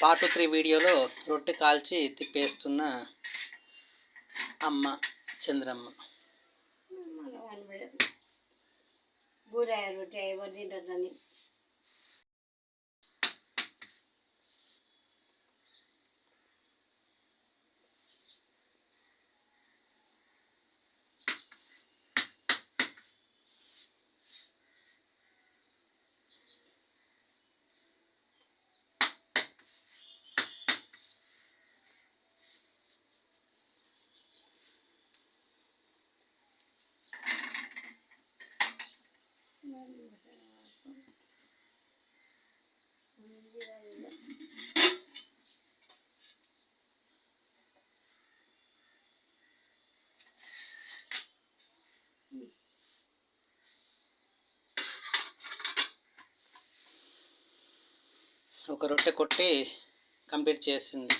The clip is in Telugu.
పార్ట్ త్రీ వీడియోలో రొట్టె కాల్చి తిప్పేస్తున్న అమ్మ చంద్రమ్మ. బూరాయ రొట్టె ఎవరు తింటారని ఒక రొట్టె కొట్టి కంప్లీట్ చేసింది.